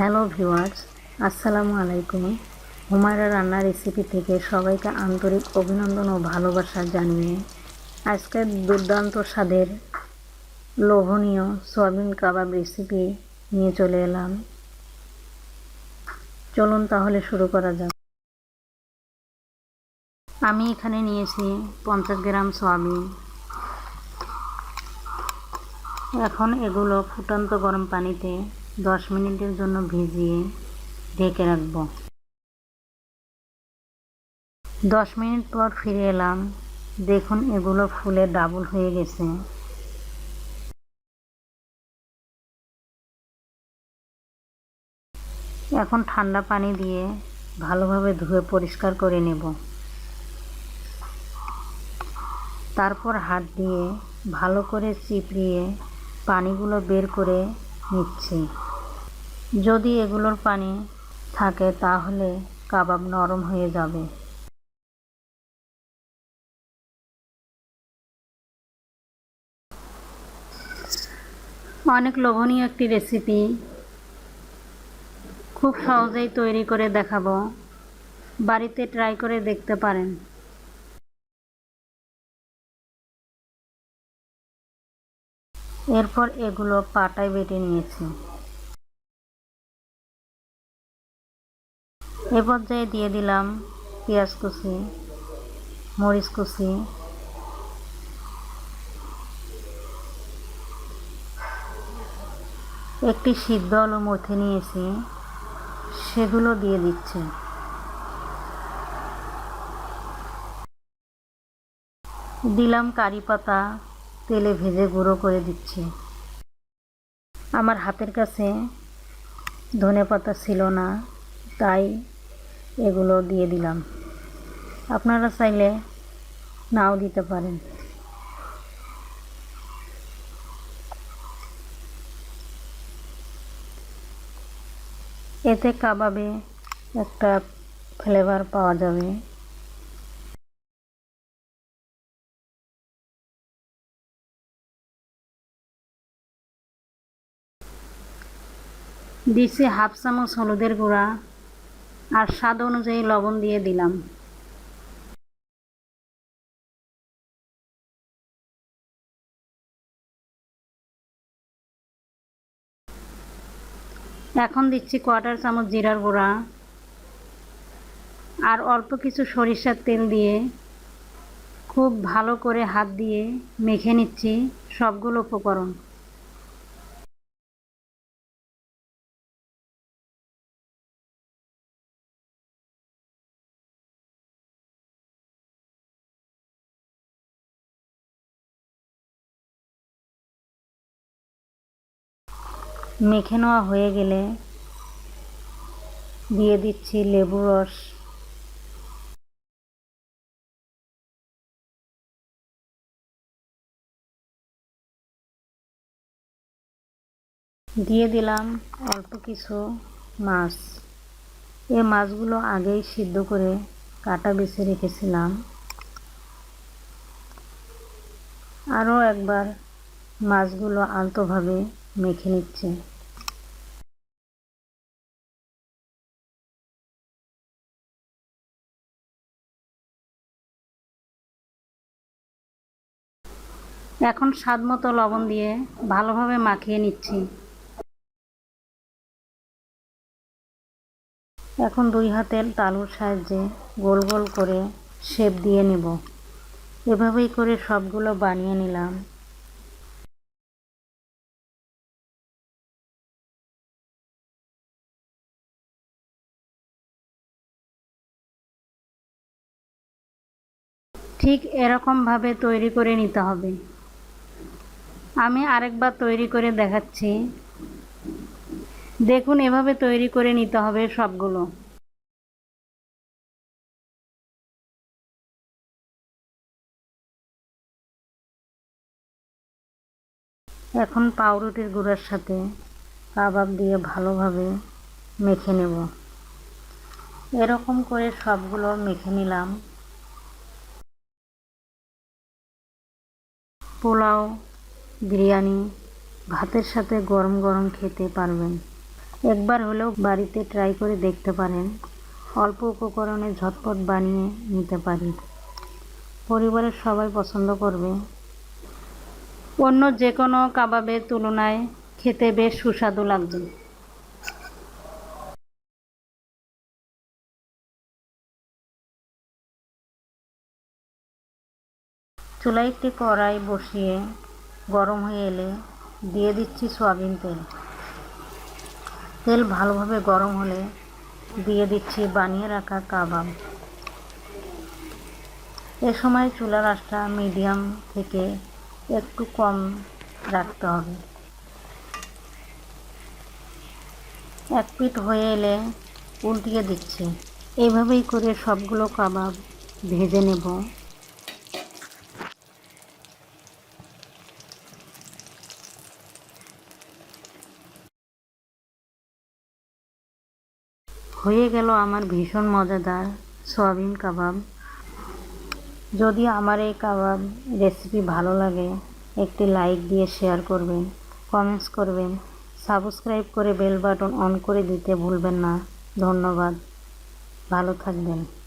Hello viewers, আসসালামু আলাইকুম। হুমায়রা রান্নার রেসিপি থেকে সবাইকে আন্তরিক অভিনন্দন ও ভালোবাসা জানিয়ে আজকের দুর্দান্ত স্বাদের লোভনীয় সয়াবিন কাবাব রেসিপি নিয়ে চলে এলাম। চলুন তাহলে শুরু করা যাক। আমি এখানে নিয়েছি পঞ্চাশ গ্রাম সয়াবিন। এখন এগুলো ফুটন্ত গরম পানিতে দশ মিনিটের জন্য ভিজিয়ে ঢেকে রাখব। দশ মিনিট পর ফিরে এলাম। দেখুন, এগুলো ফুলে ডাবল হয়ে গেছে। এখন ঠান্ডা পানি দিয়ে ভালোভাবে ধুয়ে পরিষ্কার করে নেব। তারপর হাত দিয়ে ভালো করে চিপড়িয়ে পানিগুলো বের করে নিচ্ছি। যদি এগুলোর পানি থাকে তাহলে কাবাব নরম হয়ে যাবে। অনেক লোভনীয় একটি রেসিপি খুব সহজেই তৈরি করে দেখাবো। বাড়িতে ট্রাই করে দেখতে পারেন। এরপর এগুলো পাটায় বেটে নিয়েছি। এ পর্যায়ে দিয়ে দিলাম পেঁয়াজ কুচি, মরিচ কুচি। একটি সিদ্ধ আলু মথে নিয়েছি, সেগুলো দিয়ে দিচ্ছি। দিলাম কারি পাতা, তেলে ভেজে গুঁড়ো করে দিচ্ছি। আমার হাতের কাছে ধনে পাতা ছিল না, তাই এগুলো দিয়ে দিলাম। আপনারা চাইলে নাও দিতে পারেন। এতে কাবাবে একটা ফ্লেভার পাওয়া যাবে। দিচ্ছি হাফ চামচ হলুদের গুঁড়া। আর স্বাদ অনুযায়ী লবণ দিয়ে দিলাম। এখন দিচ্ছি কোয়ার্টার চামচ জিরার গুঁড়া আর অল্প কিছু সরিষার তেল দিয়ে খুব ভালো করে হাত দিয়ে মেখে নিচ্ছি সবগুলো উপকরণ। মেখে নেওয়া হয়ে গেলে দিয়ে দিচ্ছি লেবু রস। দিয়ে দিলাম অল্প কিছু মাছ। এই মাছগুলো আগেই সিদ্ধ করে কাটা বেছে রেখেছিলাম। আরও একবার মাছগুলো আলতোভাবে মেখে নিচ্ছে। এখন স্বাদ মতো লবণ দিয়ে ভালোভাবে মাখিয়ে নিচ্ছি। এখন দুই হাতের তালুর সাহায্যে গোল গোল করে শেপ দিয়ে নেব। এভাবেই করে সবগুলো বানিয়ে নিলাম। ঠিক এরকমভাবে তৈরি করে নিতে হবে। আমি আরেকবার তৈরি করে দেখাচ্ছি। দেখুন, এভাবে তৈরি করে নিতে হবে সবগুলো। এখন পাউরুটির গুঁড়ার সাথে কাবাব দিয়ে ভালোভাবে মেখে নেব। এরকম করে সবগুলো মেখে নিলাম। পোলাও বিরিয়ানি ভাতের সাথে গরম গরম খেতে পারবেন। একবার হলেও বাড়িতে ট্রাই করে দেখতে পারেন। অল্প উপকরণে ঝটপট বানিয়ে নিতে পারি। পরিবারের সবাই পছন্দ করবে। অন্য যে কোনো কাবাবের তুলনায় খেতে বেশ সুস্বাদু লাগবে। চুলায় একটি কড়াই বসিয়ে গরম হয়ে এলে দিয়ে দিচ্ছি সয়াবিন তেল। তেল ভালোভাবে গরম হলে দিয়ে দিচ্ছি বানিয়ে রাখা কাবাব। এ সময় চুলার আঁচটা মিডিয়াম থেকে একটু কম রাখতে হবে। এক পিঠ হয়ে এলে উল্টিয়ে দিচ্ছি। এইভাবেই করে সবগুলো কাবাব ভেজে নেব। হয়ে গেল আমার ভীষণ মজাদার সয়াবিন কাবাব। যদি আমার এই কাবাব রেসিপি ভালো লাগে, একটি লাইক দিয়ে শেয়ার করবেন কমেন্টস করবেন সাবস্ক্রাইব করে বেল বাটন অন করে দিতে ভুলবেন না। ধন্যবাদ। ভালো থাকবেন।